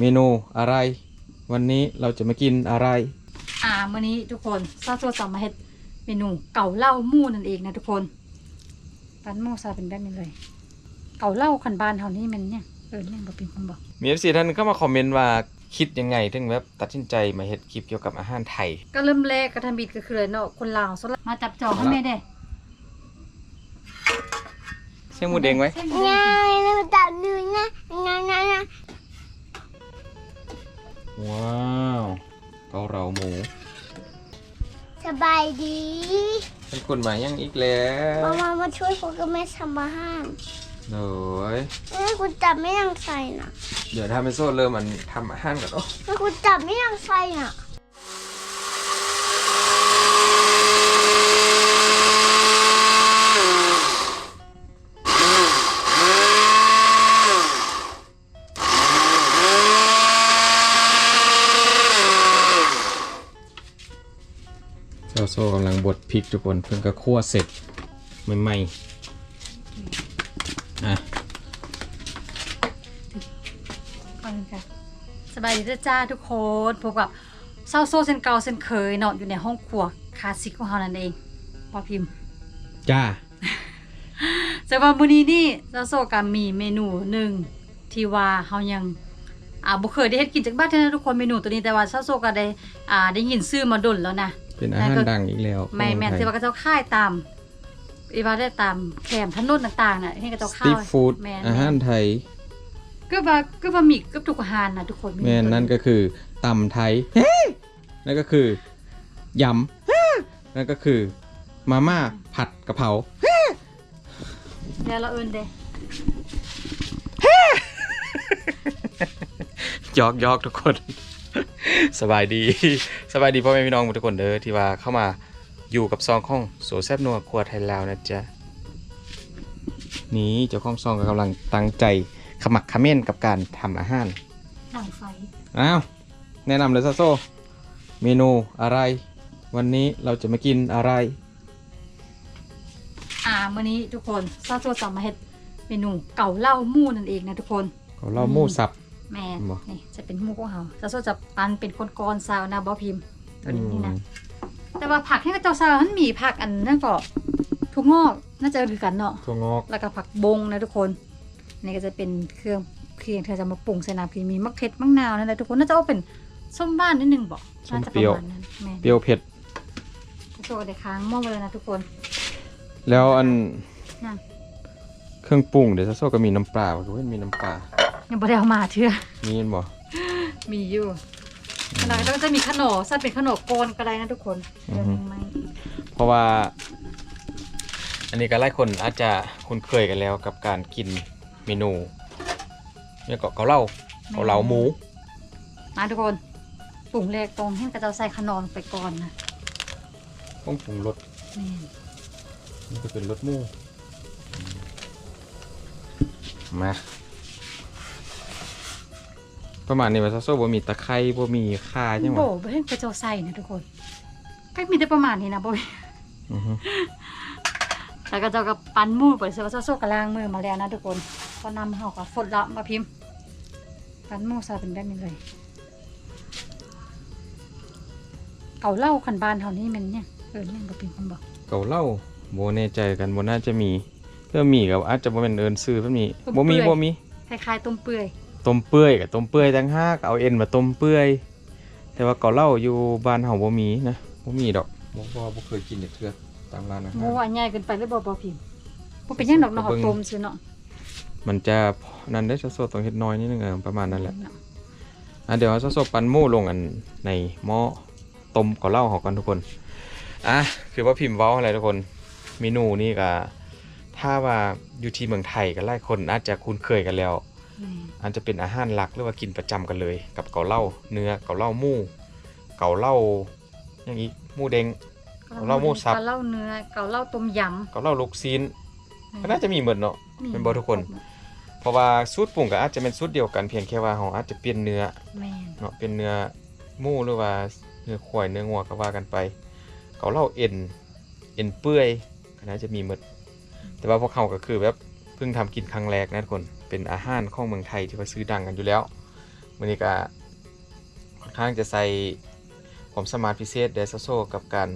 เมนูอะไร วันนี้เราจะมากินอะไร อ่ามื้อนี้ทุกคนซาโซจะมาเฮ็ดเมนูเก่าเหล้าหมู่นั่นเองนะทุกคนปันหมู่ซาเป็นแบบนี้เลย เก่าเหล้าคันบ้านเฮานี่มันเนี่ยเออเนี่ยบ่เป็นคนบอกมีเอฟซีท่านหนึงเข้ามาคอมเมนต์ว่าคิดยังไงถึงแบบตัดสินใจมาเฮ็ดคลิปเกี่ยวกับอาหารไทย ก็เริ่มแรกกระทำบิดก็คือเลยเนาะคนลาวสลับมาจับจองให้แม่เด้เสียงหมูเด้งไว้ เส้นหมูแดง่างยน ว้าวเกาเหลาหมูสบายดีเป็นคนมายังอีกแล้วมามามาช่วยคุณกับแม่ทำอาหารโอ้ยแม่คุณจับไม่ยังใส่น่ะเดี๋ยวถ้าเป็นโซ่เริ่มมันทำอาหารก่อนโอ้แม่คุณจับไม่ยังใส่น่ะ โซ่กำลังบดพริกทุกคนเพิ่งก็คั่วเสร็จใหม่ๆอะก่อนค่ะสบายดีเด้อจ้าทุกคนพบกับเซาโซเซนเก่าเซนเคยเนาะอยู่ในห้องครัวคลาสสิกของเฮานั่นเองพอพิมพ์จ้าแต่ว่ามื้อนี้นี่เซาโซก็มีเมนูหนึ่งที่ว่าเฮายังอ่าบ่เคยได้เฮ็ดกินจากบ้านเท่านั้นทุกคนเมนูตัวนี้แต่ว่าเซาโซก็ได้อ่าได้ยินชื่อมาดนแล้วนะ เป็นอาหารดังอีกแล้วไม่แม่นที่ว่าก็เจ้าค่ายตามอีว่าได้ตามแคมถนนต่างๆน่ะที่ก็เจ้าสค่าตรียทฟู้ดแม่นอาหารไทยก็ว่าก็ว่ามีเกับทุกอาหารนะทุกคนแม่นนั่นก็คือตำไทยนั่นก็คือยำนั่นก็คือมาม่าผัดกะเพราแล้วเราเอิ้นเด้ยอกยอกทุกคน สบายดีสบายดีพ่อแม่พี่น้องทุกคนเด้อที่ว่าเข้ามาอยู่กับซองของโสแซบนัวครัวไทยลาวนะจ๊ะนี่เจ้าของซองก็กำลังตั้งใจขมักเขม้นกับการทำอาหารหนังไฟอ้าวแนะนำเลยซาโซ เมนูอะไร วันนี้เราจะมากินอะไร อ่ามื้อนี้ทุกคนซาโซจะมาเฮ็ดเมนูเก่าเหล้าหมู่นั่นเองนะทุกคนเขาเล่าหมูสับ แม่นบ่ นี่จะเป็นหมู่ของเฮาซาโซจะปันเป็นก้อนๆซาวนะบ่พิมพ์ตัวนี้นี่นะ แต่ว่าผักที่กระเจ้าซาวมันมีผักอันนั่นก็ทุกงอกน่าจะคือกันเนาะ ถั่วงอก แล้วก็ผักบงนะทุกคน นี่ก็จะเป็นเครื่องเครื่องที่จะมาปรุงใส่น้ำพริกมีมะเขือมะนาวนั่นแหละทุกคนน่าจะเอาเป็นส้มบ้านนิดนึงบอกน่าจะประมาณนั้นแม่เปรี้ยวเผ็ดโชว์ในค้างหม้อไว้เลยนะทุกคน แล้วอันนั่นเครื่องปรุงเดี๋ยวซาโซก็มีน้ำปลาบอกว่ามีน้ำปลา ยังบ่ได้เอามาเชื่อ มีเห็นบ่มีอยู่แล้วก็จะมีขนมซะเป็นขนมโกนก็ได้นะทุกคนเดี๋ยวนี้ไหมเพราะว่า อันนี้ก็หลายคนอาจจะคุ้นเคยกันแล้วกับการกินเมนูเนี่ยก็เกาเหลาเกาเหลาหมูมาทุกคนปรุงแรกตรงให้กระเจ้าใส่ขนมไปก่อนนะต้องปรุงรสแม่นนี่ก็เป็นรสหมูมา ประมาณนี้ว่าซาโซบ่มีตะไคร้บ่มีข่าใช่ไหมโบบ่ให้กระเจ้าใส่นะทุกคนก็มีแต่ประมาณนี้นะโบอือฮึแล้วก็เจะกับปั้นหมูไปเสือว่าโซ่กระล่างมือมาแล้วนะทุกคนก็นำเห่ากับฟดละมาพิมพ์ปั้นหมูซาเป็นแบบนี้เลย เก่าเหล่าขันบานเท่านี้มันเนี่ยเออเนี่ยบ่เป็นคนบอกเกาเหลาบ่แน่ใจกันบ่น่าจะมีเพื่อมีก็อาจจะบ่แม่นเอิ้นซื้อเพิ่นมีบ่มีบ่มีคล้ายๆต้มเปื่อย ต้มเปื่อยกับต้มเปื่อยต่างหากเอาเอ็นมาต้มเปื่อย แต่ว่าเกาเหลาอยู่บ้านเฮาบ่มีนะบ่มีดอกบ่บ่บ่เคยกินเทื่อตามร้านอาหมูหารว่าใหญ่เกินไปหรือบ่บ่พิมพ์บ่เป็นหยังดอกเนาะเบิ่เอางต้มซื่อเนาะมันจะนั่นได้ซะโซต้องเฮ็ดน้อยนิดนึงเออประมาณนั้นแหละอะเดี๋ยวซะโซปั่นหมูลงอันในหม้อต้มเกาเหลาเฮากันทุกคนอะคือว่าพิมพ์เว้าอะไรทุกคนเมนูนี้ก็ถ้าว่าอยู่ที่เมืองไทยก็หลายคนอาจจะคุ้นเคยกันแล้วแม่ อาจจะเป็นอาหารหลักหรือว่ากินประจำกันเลย กับเกาเหลาเนื้อเกาเหลาหมูเกาเหลาอย่างอีกหมูเด้งเกาเหลาหมูสับเกาเหลาเนื้อเกาเหลาต้มยเกาเหลาลูกซีนำก็น่าจะมีหมดเนาะเป็นบ่ทุกคน เพราะว่าสูตรปรุงก็อาจจะเป็นสูตรเดียวกันเพียงแค่ว่าเราอาจจะเปลี่ยนเนื้อแม่นเนาะเป็นเนื้อหมูหรือว่าเนื้อควายเนื้องัวก็ว่ากันไป เกาเหลาเอ็นเอ็นเปื่อยก็น่าจะมีหมดแต่ว่าพวกเขาก็คือแบบเพิ่งทำกินครั้งแรกนะทุกคน เป็นอาหารของเมืองไทยที่ว่าซื้อดังกันอยู่แล้วมื้อนี้ก็ค่อนข้างจะใส่ความสามารถพิเศษเดซโซกับการ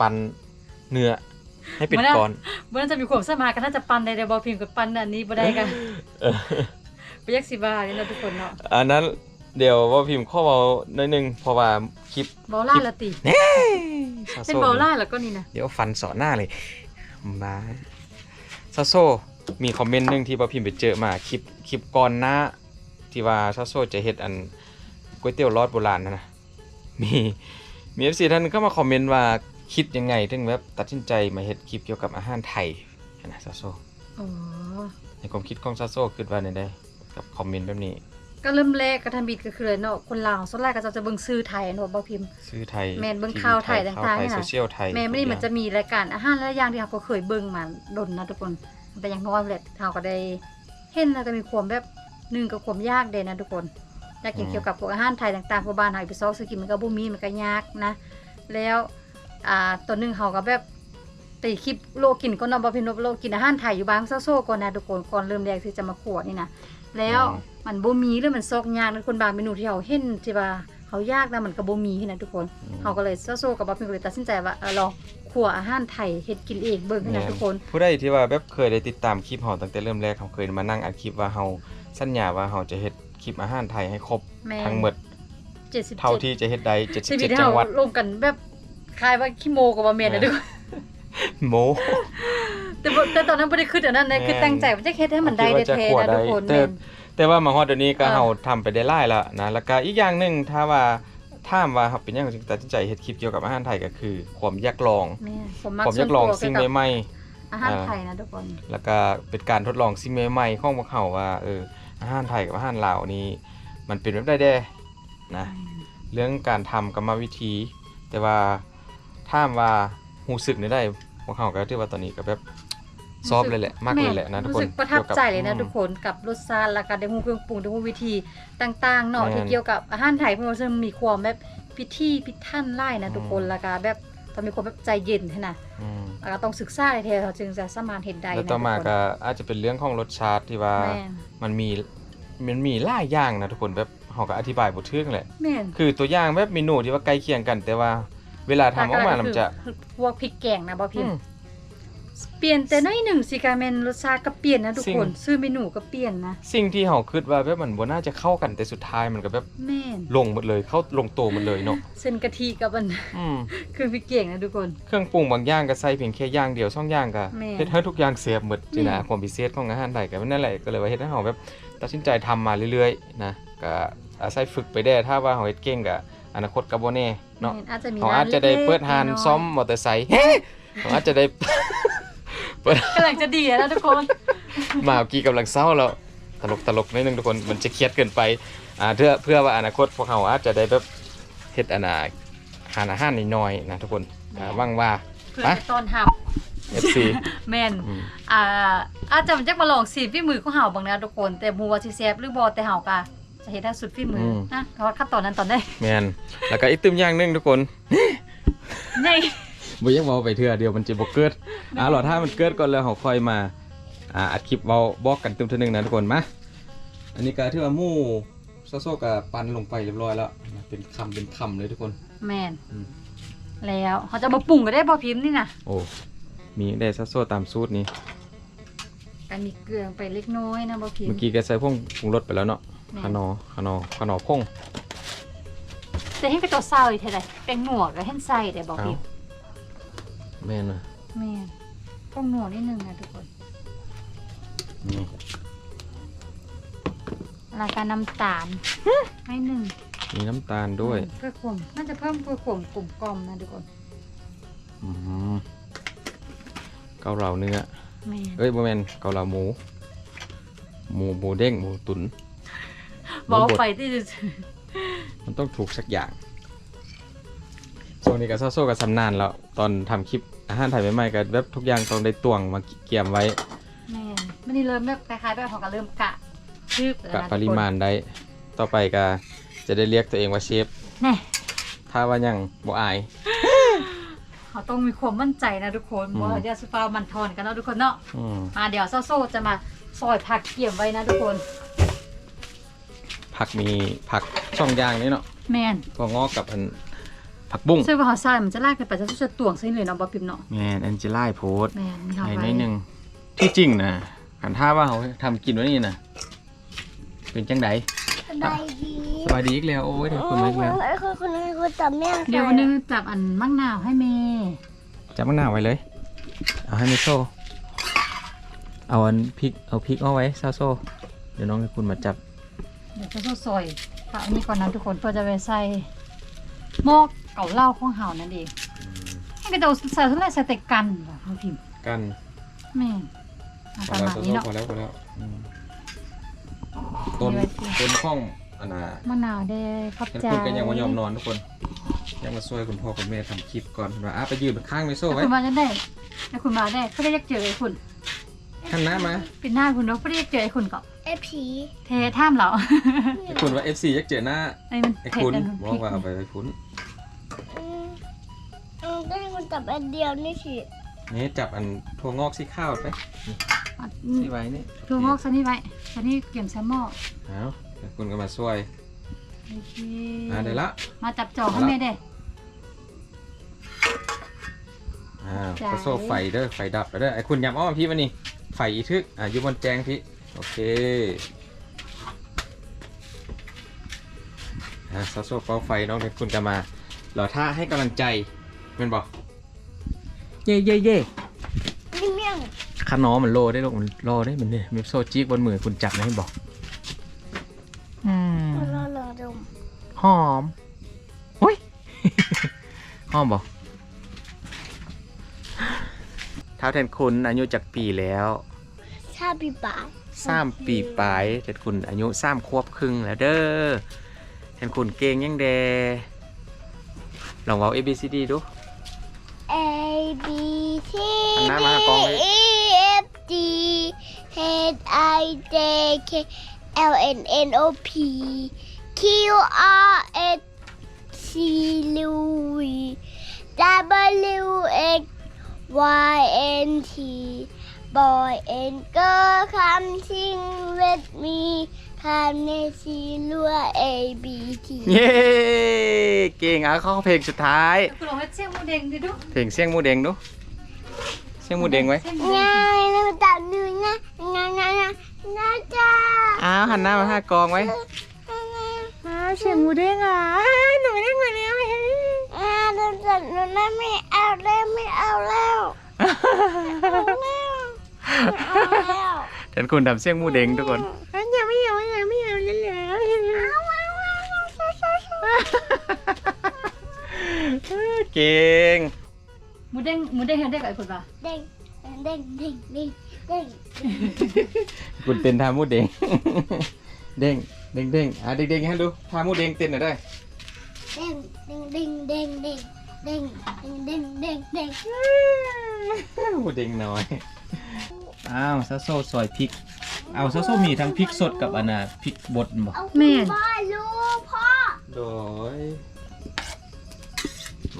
ปั้นเนื้อให้เป็นก้อนเมื่อนั้นจะมีความสามารถกันถ้าจะปันได้แต่บ่พิมพ์กับปันอันนี้บ่ได้กันเออบ่อยากสิว่านี่นะทุกคนเนาะอันนั้นเดี๋ยวว่าพิมพ์ข้อเบาหน่อยหนึงเพราะว่าคลิปเบาล่าละติซาเป็นโซเบาล่าแล้วก็นี่นะเดี๋ยวฟันเสอหน้าเลยมาซาโซ มีคอมเมนต์หนึงที่ว่าพิมพ์ไปเจอมาคลิปคลิปก่อนหน้าที่ว่าซาโซจะเฮ็ดอันก๋วยเตี๋ยวรอดโบราณนะนะมีมี FC ท่านหนึงเข้ามาคอมเมนต์ว่าคิดยังไงถึงแบบตัดสินใจมาเฮ็ดคลิปเกี่ยวกับอาหารไทยนะซาโซอ๋อในความคิดของซาโซคิดว่าในได้กับคอมเมนต์แบบนี้ก็เริ่มแรกกระทำบิดก็คือเนาะคนลาวส่วนแรกก็จะเบิ่งซื้อไทยเนาะบ่พิมพ์ซื้อไทยแม่นเบิ่งทีวีข่าวไทยข่าวต่างๆไทยเนี่ยโซเชียลไทยแม่ไม่ได้ทุกมันจะมีรายการอาหารหลายอย่างที่เราก็เคยเบิ่งมาดนนะทุกคน แต่อย่างน้อยแหละเราก็ได้เห็นแล้วก็มีความแบบหนึ่งกับความยากเด่นนะทุกคนอยากกินเกี่ยวกับพวกอาหารไทยต่างๆพวกบ้านเฮาไปซอกซื้อกินมันก็บ่มีมันก็ยากนะ แล้วอ่าตัวหนึงเฮาก็แบบตีคลิปโลกินก็นำบ่พิมพ์ว่าโลกินอาหารไทยอยู่บ้างโซ่ๆก่อนนะทุกคนก่อนเริ่มแรกที่จะมาขวดนี่นะแล้วมันบ่มีหรือมันซอกยากนะทุกคนบางเมนูที่เฮาเห็นที่ว่าเขายากนะมันก็บ่มีนะทุกคนเขาก็เลยโซ่ๆกับบ่พิมพ์ก็เลยตัดสินใจว่าเออลอง ขัวอาหารไทยเฮ็ดกินเองเบิ่งให้นะทุกคน ผู้ใดที่ว่าแบบเคยได้ติดตามคลิปเฮาตั้งแต่เริ่มแรกเขาเคยมานั่งอัดคลิปว่าเฮาสัญญาว่าเฮาจะเฮ็ดคลิปอาหารไทยให้ครบแม่ทั้งหมด77เท่าที่จะเฮ็ดได้ชีวิต77เฮาจังหวัดลงกันแบบคล้ายว่าขี้โมกับว่าแม่นนะทุกคนโมแต่บ่แต่ตอนนั้นบ่ได้คิดอันนั้นนะแม่นคือตั้งใจว่าจะเฮ็ดให้มันได้คิดว่าจะแท้ขัวๆนะได้ทุกคนแต่แม่นแต่ว่ามาฮอดเดี๋ยวนี้ก็เออเฮาทำไปได้หลายแล้วนะแล้วก็อีกอย่างหนึงถ้าว่า ถามว่าเฮาเป็นหยังถึงตัดสินใจเฮ็ดคลิปเกี่ยวกับอาหารไทยก็คือ ความอยากลองแม่นผมมักความอยากลองสิ่งส่วนตัวใหม่อาหารไทยนะทุกคนๆแล้วก็เป็นการทดลองสิ่งใหม่ๆของพวกเขาว่าเอออาหารไทยกับอาหารลาวนี้ มันเป็นแบบใดแด้นะเรื่องการทำกรรมวิธี แต่ว่าถ้ามว่าหูสึกนี่ได้พวกเขาก็ถือว่าตอนนี้ก็แบบ ซอบเลยแหละมากเลยแหละนะทุกคนรู้สึกประทับใจเลยนะกี่วทุกคนกับรสชาติและการได้ฮู้เครื่องปรุงได้ฮู้วิธีต่างๆเนาะแม่นที่เกี่ยวกับอาหารไทยเพราะว่าซึ่งมีความแบบพิธีพิธันหลายนะทุกคนอืมแล้วก็แบบต้องมีความแบบใจเย็นให้นะอืมแล้วก็ต้องศึกษาให้แท้เขาจึงจะสามารถเฮ็ดได้แล้วนะต่อมาทุคนก็อาจจะเป็นเรื่องของรสชาติที่ว่าแม่นมันมีมันมีหลายอย่างนะทุกคนแบบเขาก็อธิบายบ่ถึงแหละแม่นคือตัวอย่างแบบเมนูที่ว่าใกล้เคียงกัน แต่ว่าเวลาทำออกมาแล้วมันจะคือพวกพริกแกงนะบ่พิมอืพ์มเปลี่ยนแต่น้อยหนึ่งสิกาแมนรสชาติก็เปลี่ยนนะทุกสิ่งคน ซื้อเมนูก็เปลี่ยนนะ สิ่งที่เขาคิดว่าแบบมันบ่น่าจะเข้ากันแต่สุดท้ายมันก็แบบแม่นลงหมดเลยเข้าลงตัวหมดเลยเนาะเส้นกะทิกับมันอืมคือพริกแกงนะทุกคน เครื่องปรุงบางอย่างก็ใส่เพียงแค่อย่างเดียวสองอย่างก็แม่เฮ็ดให้ทุกอย่างเสียบหมดจีนะแม่ความพิเศษของอาหารไทยก็นั่นแหละก็เลยว่าเฮ็ดให้เฮาแบบตัดสินใจทำมาเรื่อยๆนะก็อาศัยฝึกไปได้ถ้าว่าเฮาเฮ็ดเก่งก็อนาคตก็บ่แน่เนาะแม่นอาจจะมีเฮาอาจจะได้เปิดร้านล็กๆซ่อมมอเตอร์ไซค์เฮ้เฮาอาจจะได้เปิด กำลังจะดีแล้วนะทุกคนมาเมื่อกี้กำลังเศร้าแล้วตลกตลกนิดนึงทุกคนมันจะเครียดเกินไปอ่าเพื่อเพื่อว่าอนาคตพวกเราอาจจะได้แบบเฮ็ดอนาหารอาหารน้อยๆนะทุกคนอ่าหวังว่าเพื่อไปจะต้อนรับ FC แม่นอืมอ่าอาจจะมันจะมาลองสีฝีมือของเฮาบางนะทุกคน แต่บ่ว่าสิแซ่บหรือบ่แต่เฮาก็จะเฮ็ดให้สุดฝีมืออนะเพราะว่าขั้นตอนนั้นตอนได้แมนแล้วก็อีกตึมอย่างหนึงทุกคนใน บ่อยังเว้าไปเทื่อเดียวมันจะบ่เกิดอ่าหรอถ้ามันเกิดก่อนแล้วเฮาค่อยมาอ่าอัดคลิปเว้าบอกกันตึมเทื่อหนึงนะทุกคนมาอันนี้ก็ถือว่าหมูโซโซก็ปั่นลงไปเรียบร้อยแล้วนะเป็นคำเป็นคำเลยทุกคน แม่นอืม แล้วเขาจะมาปรุงก็ได้บ่พิมพ์นี่นะโอ้มีได้โซโซตามสูตรนี้ ก็มีเกลือลงไปเล็กน้อยนะบ่พิมเมื่อพ์กี้ก็ใส่พวกปรุงรสไปแล้วเนาะแม่นขนอขนอขนอพงแต่ให้กระตัวเศร้าอีกเท่าไหร่แป้งหนวกก็ให้ใส่ได้บ่เอ้าพิมพ์ แม่นนะแม่นต้องหนวกนิดนึงนะทุกคน นี่แล้วก็น้ำตาล ให้หนึ่งมีน้ำตาลด้วยเพื่อความน่าจะเพิ่มเพื่อความกลมกล่อมนะทุกคนอืมเกาเหลาเนื้อแม่นเอ้ยบ่แม่นเกาเหลาหมู หมูหมูเด้งหมูตุ๋นหมูบอกบดไปที่จะมันต้องถูกสักอย่างช่วงนี้ก็โซ่ๆกับสำนานแล้ว ตอนทำคลิป อาหารไทยใหม่ๆก็แบบทุกอย่างต้องได้ตวงมาเกี่ยมไว้แม่นมันนี่เริ่มแบบคล้ายๆแบบเขาก็เริ่มกะชืบแล้วกับนะปริมาณได้ ต่อไปก็จะได้เรียกตัวเองว่าเชฟ แน่ถ้าว่ายังบ่อาย เขาต้องมีความมั่นใจนะทุกคนอืม ว่าเดี๋ยวสุฟ้ามันทอนกันเนาะทุกคนเนาะอืมมาเดี๋ยวโซ่ๆจะมาซอยผักเกี่ยมไว้นะทุกคน ผักมีผักช่องอย่างนี่เนาะแม่น ก็งอกกับอัน ผักบุ้งซึ่งว่าเฮาใส่มันจะลากกันไปจะจะตวงใส่เลยเนาะบ่ปิมเนาะแม่นแอนเจล่าโพสแม่นมีเฮาให้ไว้นิดนึงที่จริงนะขันท่าว่าเขาทำกินไว้นี่นะเป็นจังไดสบายดีสบายดีอีกแล้วโอ้ยเดี๋ยวคุณมาอีกแล้วไอ้คนคนนึงคุณจับไม่ยังใส่เดี๋ยววันนึงจับอันมังนาวให้แม่จับมะนาวไว้เลย เอาให้มิโซเอาอันพริกเอาพริกเอาไว้ซาโซเดี๋ยวน้องให้คุณมาจับเดี๋ยวจะซอยค่ะอันนี้ก่อนนะทุกคนเพื่อจะไปใส่หม้อ เก่าเหล้าของเฮานั่นเองให้กระโดดใส่เท่าไหร่ใส่แต่กันว่ะเฮาพิมพ์กันแม่นเอาพปอระแล้วมาณซาโซนี้เนาะพอแล้วพอแล้วอืมต้นนี่ไว้สิต้นข้องอันน่ะมะนาวได้ขอบเห็นใจคุณก็ยังมายอมนอนทุกคนยังมาช่วยคุณพ่อคุณแม่ทำคลิปก่อนว่าอะไปยืนข้างมิโซแล้วไว้คุณมาจะได้แล้วคุณมาได้เพื่อได้อยากเจอไอ้คุณข้างหน้ามาเป็นหน้าคุณเนาะเพื่อได้อยากเจอไอ้คุณก็ไอ้ผีเทท่ามเราไอ้คุณว่า FC ยักเจอหน้าไอ้มันไอ้เผ็ดคุณกันบอกว่าเอาไปไอ้คุณอืม อืมก็ให้คุณจับอันเดียวนี่สินี่จับอันถั่วงอกสีข้าวไปอะนี่ไว้นี่ถั่วงอกซันนี่ไว้ซันนี่เกี่ยมแซมหม้อเอาเดี๋ยวคุณก็มาช่วยโอเคอ่าเดี๋ยวละมาจับจองให้แม่เด้อ่าจ้ะกระโซ่ไฟเด้อไฟดับแล้วเด้อไอ้คุณยำอ้อมพี่มานี่ไฟอีทึกอะอยู่บนแจงพี่โอเคอ่าซาโซ่เป่าไฟน้องเด็กคุณจะมาเหล่อท่าให้กำลังใจ เป็นบอกเย่เย่เย่นี่เมี่ยงขานอมันโลได้ลูกมันโลได้มันเนี่ยมีโซ่จี๊กบนมือคุณจับนะให้บอกอืมรอลองดมหอมเฮ้ย หอมบอกเท้าแทนคุณอายุจากปีแล้วชาบีบายสามปีปลายแทนคุณอายุสามควบครึ่งแล้วเด้อแทนคุณเก่งยังเดลองเว้า A B C D ดู A B C D E F G H I J K L N N O P Q R S T U V W X Y and T boy and girl come sing with me. Come ในซีลัว A B T เย้เก่งอะเข้าเพลงสุดท้ายคุณลองให้เสียงหมูเด้งดิดูเพลงเสียงหมูเด้งดูเสียงหมูเด้งไว้สียหมูเด้ง่างยนะตัดดูนะง่ายง่ายง่ายง่ายจ้าอ้าวหันหน้ามาหากองไว้อ้าวเสียงหมูเด้งอะหนูไม่ได้มาแล้วอ่าโดนจัดหนูได้ไม่เอาแล้วไม่เอาแล้วเอาแล้วเอาแล้ว แทนคุณทำเสียงมูเด้งทุกคนอย่าไม่เอาอย่าไม่เอาแล้วแล้วเอาเอาเอาเก่งหมูเด้งหมูเด้งเห็นได้กับไอ้คุณป่ะเด้งเด้งเด้งเด้งเด้งคุณเต้นท่าหมูเด้งเด้งเด้งเด้งอะเด้งเด้งให้ดูท่าหมูเด้งเต้นหน่อยได้เด้งเด้งเด้งเด้งเด้งเด้งเด้งเด้งหมูเด้งน้อย อ้าวซาโซ่ซอยพริก เอาซาโซ่มีทั้งพริกสดกับอันน่ะพริกบดบ่เอาคุณพ่อลูกพ่อโดย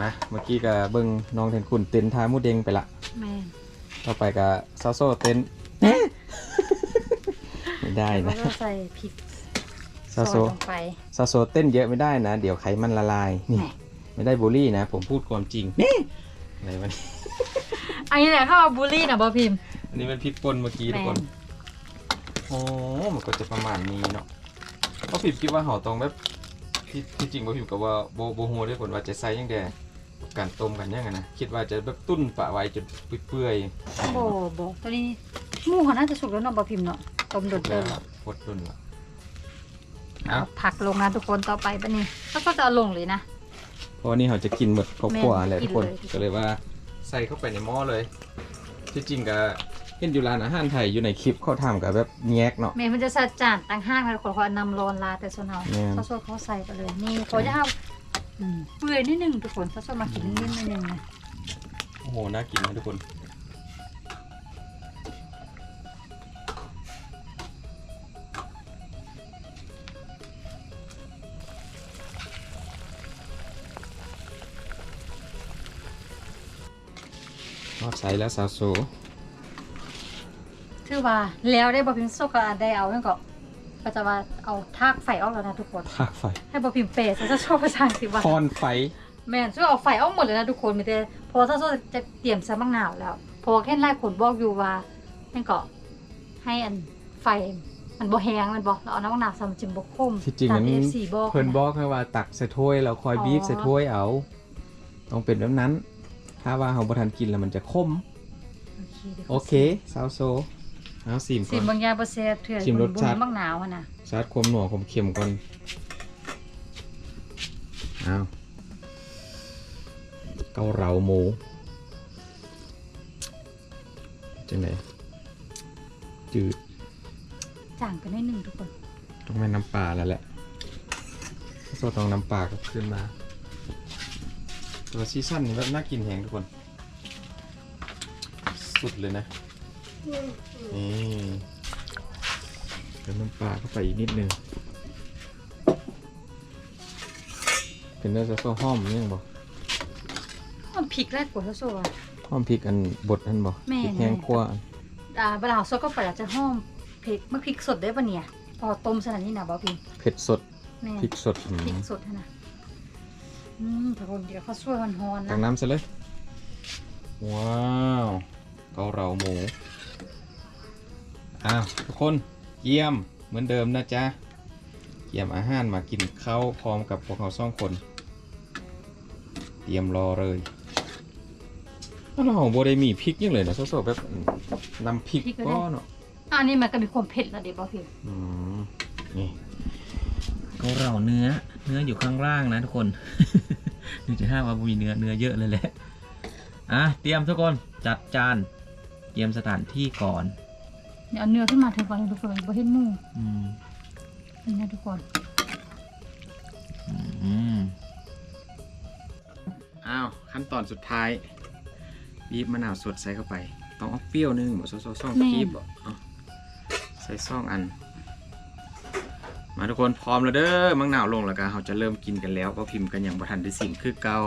มาเมื่อกี้ก็เบิ่งน้องแทนคุณเต้นท่าหมูเด้งไปละแม่นต่อไปก็ซาโซ่เต้น ไม่ได้แล้วนะก็ใส่พริกซาซโซอยลงไป ซาโซเต้นเยอะไม่ได้นะ เดี๋ยวไขมันละลาย นี่ แหม่ ไม่ได้บูลลี่นะ ผมพูดความจริงนี่อะไรวะนี่อันนี้แหละเข้ามาบูลลี่นะบอพิมพ์ อันนี้มันพริกป่นเมื่อกี้ทุกคนแม่นโอ้มันก็จะประมาณนี้เนาะเพราะพิมคิดว่าห่อตรงแบบที่ที่จริงว่าพิมกับว่าโบโบโฮได้ผลว่าจะใส่ยังแดการต้มกันยังไงนะคิดว่าจะแบบตุ้นปะไว้จนเปื่อยโบโบตัวนี้หมูเขาน่าจะสุกแล้วเนาะบอพิมพ์เนาะต้มโดดๆเดิแล้วนพดตุ้นละเอาผักลงนะทุกคนต่อไปปะนี่ก็ก็จะเอาลงเลยนะเพราะว่านี่เขาจะกินหมดครอบครัวแหละทุกคนกินเลยก็เลยว่าใส่เข้าไปในหม้อเลย ที่จริงก็ เห็นอยู่ร้านอาหารไทยอยู่ในคลิปเขาทำกับแบบแยกเนาะเมย์มันจะใส่จานต่างห้างนะคนเขานำโรนลาแต่ส่วนเขาแม่นเขาโซเขาใส่ไปเลยนี่เขาจะเอาอืมเปื่อยนิดนึงทุกคนเขาชอบมากินนิดนิดนึงนะโอ้โห น่ากินนะทุกคนทอดใส่แล้วสาวโซ ถือว่าแล้วได้บอพิมพ์โซก็ได้เอาทั้งก็ก็จะว่าเอาทากไฟออกแล้วนะทุกคนภาคไฟ ให้บอพิมพ์เปย์จะชอบภาษาอังกฤษว่าคอนไฟแม่นช่วยเอาไฟออกหมดเลยนะทุกคนมีแต่เพอถ้าโซจะเตรียมซะมังนาวแล้วเพอแค่ไล่ขนบอกอยู่ว่านั่นก็ให้อันไฟมันบ่แห้งมันบ่แล้วเอาน้ำมังนาวใส่มันจึงบ่คมที่จริงตานั้มน AFC บอกเพิ่นบอกให้ว่าตักใส่ถ้วยแล้วคอยอ๋อบีบใส่ถ้วยเอา ต้องเป็นแบบนั้น ถ้าว่าเฮาบ่ทันกินแล้วมันจะขมดี๋ยวโอเคซาวโซ เอาซิมก่สิอน บางอย่างบ่แซ่บเถื่อนชิมรสชาติบุญมังนาวอะนะซาดความหนัวความเค็มก่อนเอาเกาเหลาหมูจังไหนจืดจ่างไปหนิดนึงทุกคนต้องแม่น้ำปลาแล้วแหละโซตองน้ำปลาก็ขึ้นมา ตัวซีซั่นนี่แบบน่ากินแหงทุกคน สุดเลยนะ นี่เติมน้ำปลาเข้าไปอีกนิดนึง เป็นเนื้อจะโซ่ห้อมนี่ยังบอกหอมพริกแรกกว่าเท่าโซ่อะห้อมพริกอันบดอันบอกแม่พริกแห้งแม่คั่วอันอ่าเวลาเอาซดก็ไปอาจจะหอมพริกมะพริกสดได้ปะเนี่ย พอต้มขนาดนี้นะบ่พิมเผ็ดสดแม่พริกสดอืพริกมสดนะอืมทุกคนเดี๋ยวเขาช่วยฮอนๆตันะกน้ำซะเลย ว้าวเกาเหลาหมู อ้าวทุกคนเยี่ยมเหมือนเดิมนะจ๊ะเยี่ยมอาหารมากินข้าวพร้อมกับพวกเขาสองคน เตรียมรอเลยแล้วเราโบได้มีพริกยังเลยนะโซ่ๆแบบนำพริกก็เนาะอันนี้มันก็มีความเผ็ดแล้วเดี๋ยวบ่พิมอืมนี่เกาเหลาเนื้อเนื้ออยู่ข้างล่างนะทุกคนหนึ่งจุดห้าว่ามีเนื้อเนื้อเยอะเลยแหละอะเตรียมทุกคนจัดจานเตรียมสถานที่ก่อน เดี๋ยวเอาเนื้อขึ้นมาเถอะก่อนเลยทุกคนบ่เห็นหมูอืมนี่นะทุกคนอืมอ้าวขั้นตอนสุดท้ายบีบมะนาวสดใส่เข้าไป ต้องเอาเปรี้ยวหนึงหมดซอสซ่องกีบอะเอาใส่ซ่องอัน มาทุกคนพร้อมแล้วเด้อมังนาวลงแล้วก็เราจะเริ่มกินกันแล้วก็พิมพ์กันอย่างประทันได้สิ่งคือเกา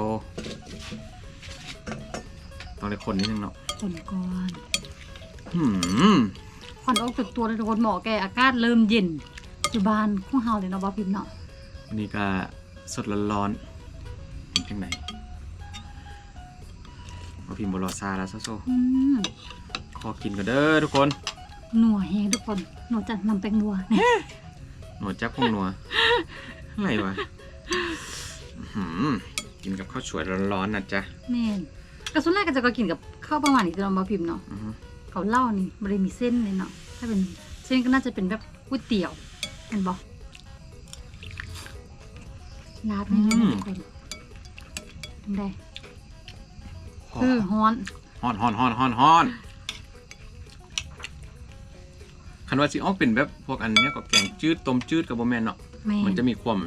ต้องได้คนนิดนึงเนาะคนก่อนหืม ควันออกจากตัวเลยทุกคนหมอแกอากาศเริ่มเย็นอยู่บ้านของเฮาเลยเนาะบ่พิมเนาะอันนี้ก็สดร้อนๆเป็นจังไหนมาพิมพ์บรอซาแล้วซะโซอืมขอกินกันเด้อทุกคน หนัวแฮงทุกคนหนัวจัดนำแป้งนัวเนี่ยหนวดจับพงหนัวอะไรวะอื้อหือกินกับข้าวสวยร้อนๆนะจ๊ะ แม่นก็ส่วนแรกก็จะก็กินกับข้าวประมาณนี้ตัวเนาะบ่พิมเนาะ อือหือ เขาเล่านี่บริมีเส้นเลยเนาะถ้าเป็นเส้นก็น่าจะเป็นแบบก๋วยเตี๋ยวเห็นบอกลาดไม่ได้ทุกคนทำได้หอคือฮ้อนฮอนฮอนฮอนฮอนฮอนคันว่าสิออกเป็นแบบพวกอันเนี้ยก็แกงจืดต้มจืดกับโบแมนเนาะแม่มันจะมีความ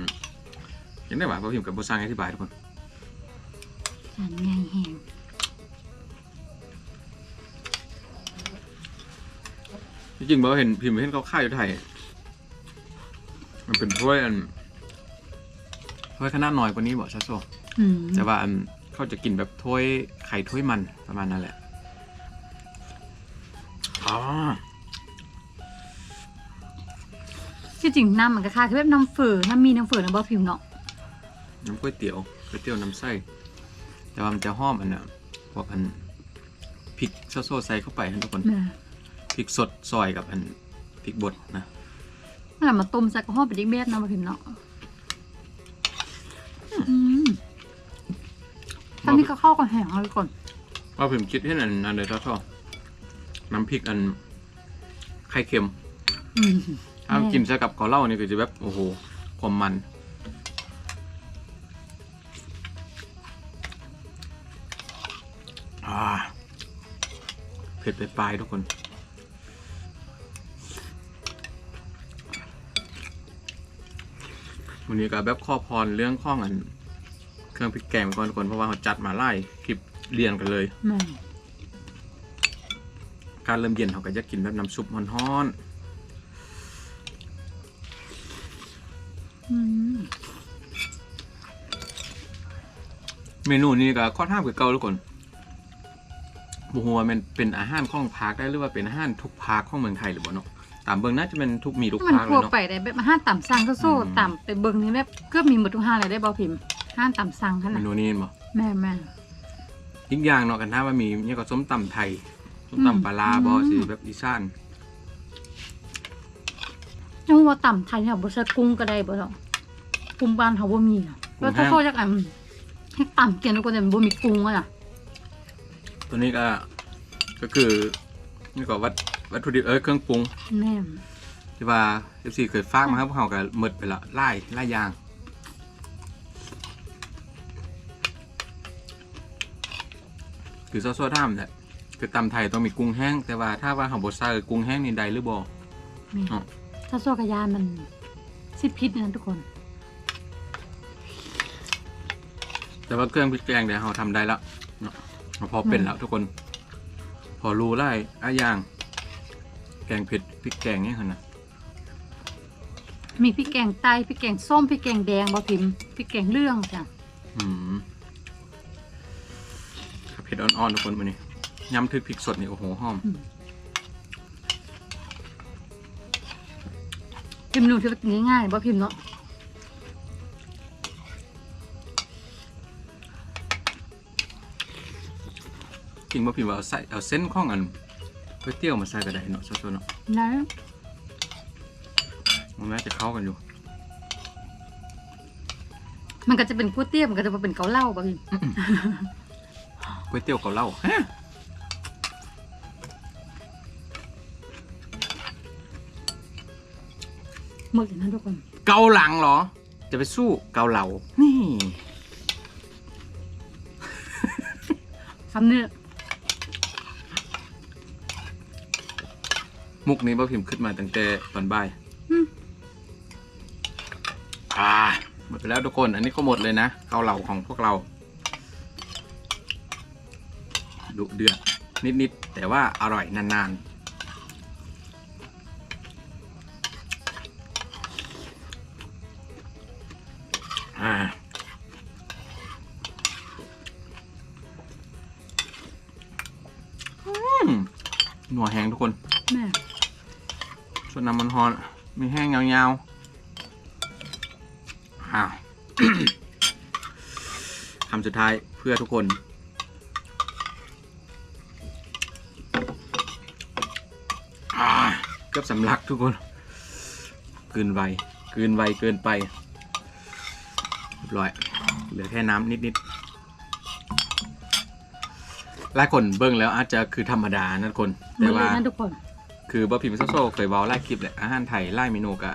ยังได้หวานพอพิมพ์กับโบซังอธิบายทุกคนจานใหญ่แห้ง จริงๆบอกเห็นพิมพ์เห็นเขาค่ายอยู่ไทย มันเป็นถ้วยอันถ้วยขนาดน้อยกว่านี้บอกซะโซอืมแต่ว่าอันเขาจะกินแบบถ้วยไข่ถ้วยมันประมาณนั้นแหละอ๋อที่จริงน้ำมันก็คล้ายคือแบบน้ำเฝือน้ำมีน้ำเฝือน้ำบอพิมเนาะน้ำก๋วยเตี๋ยวก๋วยเตี๋ยวน้ำไส้ แต่ว่ามันจะหอมอันน่ะพวกอันพริกโซ่ๆใส่เข้าไปนะทุกคนแม่ พริกสดซอยกับอันพริกบดนะเมื่อมาต้มใส่กระห้อเป็นอีกแบบเนาะบอพิมเนาะอืมถ้ามีก็เข้ากันแห้งเอาไว้ก่อนว่าผมคิดให้อันอันเดอร์ทอน้ำพริกอันไข่เค็มอืมถ้ากินใส่กับเกาเหล่านี่ก็จะแบบโอ้โหความมันอ่าเผ็ดไปปลายๆทุกคน วันนี้ก็แบบข้อพรเรื่องข้องอัน เครื่องพริกแกงไปก่อนทุกคนเพราะว่าเขาจัดมาไล่คลิปเรียนกันเลย แม่การเริ่มเย็นเขาก็จะกินแบบน้ำซุปฮ้อนอืมๆเมนูนี้ก็ข้อท่ามคือเก่าทุกคนบุหัวามันเป็นอาหารข้องภาคได้หรือว่าเป็นอาหารทุกภาคของเมืองไทยหรือเปล่าเนาะ ตามเบิ่งน่าจะเป็นทุกมีทุกมันภาคเลทั่วยเนาะ ไปได้แบบห้านต่ำสั่งโซ่อืมๆต่ำไปเบิ่งนี่แบบเกือบมีหมดทุกห้างเลยได้บ่พิมพ์ห้านต่ำสั่งขเมนาดนูนี้เห็นบ่แม่แม่ อีกอย่างเนาะกันถ้าว่ามีเนี่ยก็ส้มตำไทยส้มอืมตำปลาร้าบ่อืม สิแบบอีสานยังว่าต่ำไทยเนี่ยบ่ใช่กุ้งก็ได้บ่หรอกกุ้งบ้านเขาบ่มีอะแล้วถ้าโซ่จักอันให้ต่ำเกินทุกคนแต่มันบ่มีกุ้งอะน่ะตัวนี้ก็ก็คือนี่ก็วัต วัตถุดิบเอ้ยเครื่องปรุงแม่ที่ว่า FC เคยฝากมาครับพวกเขาก็หมดไปละไล่ไล่ยางคือซอสๆท่ามแหละคือตำไทยต้องมีกุ้งแห้ง แต่ว่าถ้าว่าเขาบดใส่กุ้งแห้งนี่ใดหรือบ่แม่อ๋อถ้าโซ่กระยานมันสิพิษนะทุกคน แต่ว่าเครื่องพริกแกงเดี๋ยวเราทำได้แล้วเนาะเราพอเป็นแล้วทุกคน พอรู้ไล่อะอย่างแกงเผ็ดพริกแกงเนี่ยขนาดมีพริกแกงไตพริกแกงส้มพริกแกงแดงบ่พิมพ์พริกแกงเรื่องจ้ะอืมเผ็ดอ่อนๆทุกคนมานี่ยำทึกพริกสดนี่โอ้โหหอมพิมพ์นูที่ว่ากินง่ายๆบ่พิมพ์เนาะจริงว่าพี่ว่าเอาใส่เอาเส้นข้องอัน ก๋วยเตี๋ยวมาใส่ก็ได้เนาะซะๆเนาะนะมันน่าจะเข้ากันอยู่ มันก็จะเป็นก๋วยเตี๋ยวมันก็จะมาเป็นเกาเหลาบ่พิมพ์ก๋วยเตี๋ยวเกาเหลาฮะหมดเลยนะทุกคน เกาหลังเหรอ จะไปสู้เกาเหลานี่คำนี้ มุกนี้บ่พิมพ์ขึ้นมาตั้งแต่ตอนบ่ายอืมอ่าหมดไปแล้วทุกคน อันนี้ก็หมดเลยนะเกาเหลาของพวกเราดุเดือดนิดๆแต่ว่าอร่อยนานๆอ่าอืมหนัวแห้งทุกคนแม่ส่ว นน้ำมันฮอนมีแห้งยาวๆอ้าวคำสุดท้ายเพื่อทุกคนอ่าเกือบสำลักทุกคนกลืนไวกลืนไวเกินไปเรียบร้อย เหลือแค่น้ำนิดๆหลายคนเบิ่งแล้วอาจจะคือธรรมดานะทุกคนหมแต่ดเลยว่านะทุกคน คือบ่พิมพ์โซโซเคยเว้าไล่คลิปแหละอาหารไทยไล่เมนูกับ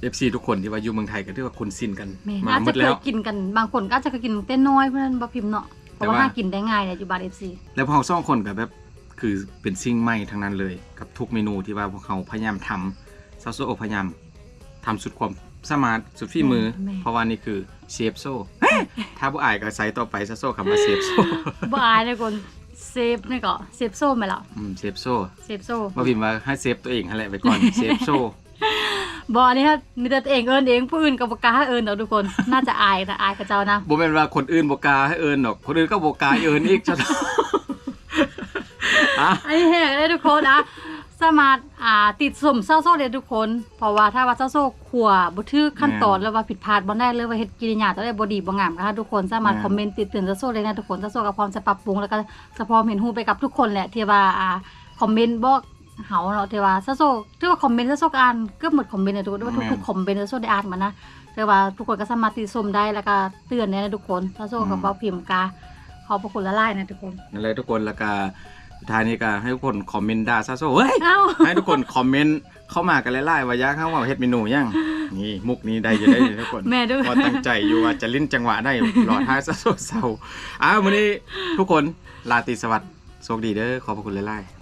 เอฟซีทุกคนที่ว่าอยู่เมืองไทยก็ถือว่าคุ้นชินกันแม่มาอาจหมจะดเคแล้ยว กินกันบางคนก็อาจจะเคยกินเต้นน้อยเพราะฉะนั้นบ่พิมพ์เนาะเพแต่ราะว่าว่า หากินได้ง่ายเนี่ยอยู่บาร์เอฟซีแล้วพวกเราสองคนกับแบบคือเป็นสิ่งใหม่ทั้งนั้นเลย กับทุกเมนูที่ว่าพวกเขาพยายามทำซาโซโอพยายามทำสุดความสามารถสุดฝีมือเพราะว่านี่คือเชฟโซถ้าผู้อายก็ใส่ต่อไปซาโซคำว่าเชฟโซบ่อายเลยคน เซฟนี่ก็เซฟโซ่มาแล้วอืมเชฟโซเซฟโซ่ว่าพิมพ์ว่าให้เซฟตัวเองนั่นแหละไปก่อนเชฟโซบ่อันนี้ฮะมีแต่ตัวเองเอิ้นเองผู้อื่นก็บ่กล้าเอิ้นดอกทุกคนน่าจะอายนะอายกับเจ้านะบ่แม่นว่าคนอื่นบ่กล้าให้เอิ้นดอกคนอื่นก็บ่กล้าเอิ้นอีกจ้ะอะอันนี้แหกได้ทุกคนนะ สามารถอ่าติดสมเศร้าโซ่ได้ทุกคน เพราะว่าถ้าว่าเศร้าโซ่ขัวบ่ถือขั้นตอนแล้วว่าผิดพลาดบ่ได้เลยว่าเฮ็ดกิริยาตัวใดบ่ดีบ่งามก็ค่ะทุกคนสามารถคอมเมนต์ติดเตือนเศร้าโซ่ได้นะทุกคนเศร้าโซ่ก็พร้อมจะปรับปรุงแล้วก็จะพร้อมเห็นฮู้ไปกับทุกคนแหละที่ว่าอ่าคอมเมนต์บอกเฮาเนาะที่ว่าเศร้าโซ่ถือว่าคอมเมนต์เศร้าโซ่ก็อ่านเกือบหมดคอมเมนต์เลยทุกคนว่าทุกๆคอมเมนต์เศร้าโซ่ได้อ่านมานะแต่ว่าทุกคนก็สามารถติดชมได้แล้วก็เตือนได้นะทุกคนเศร้าโซ่กับเว้าพิมพ์กาขอบพระคุณละลายนะทุกคนนั่นเลยทุกคนแล้วก็ สุดท้ายนี้ก็ให้ทุกคนคอมเมนต์ด่าซาโซเฮ้ยเอ้า ให้ทุกคนคอมเมนต์เข้ามากันไล่ๆว่าอยากให้ว่าเฮ็ดเมนูยังนี่มุกนี้ได้อยู่ได้อยู่ทุกคนแม่ด้วย ว่าตั้งใจอยู่ว่าจะลิ้นจังหวะได้หลอดท้ายซาโซเศร้าอ้าววันนี้ทุกคนลาตรีสวัสดิ์โชคดีเด้อขอบพระคุณไล่ๆ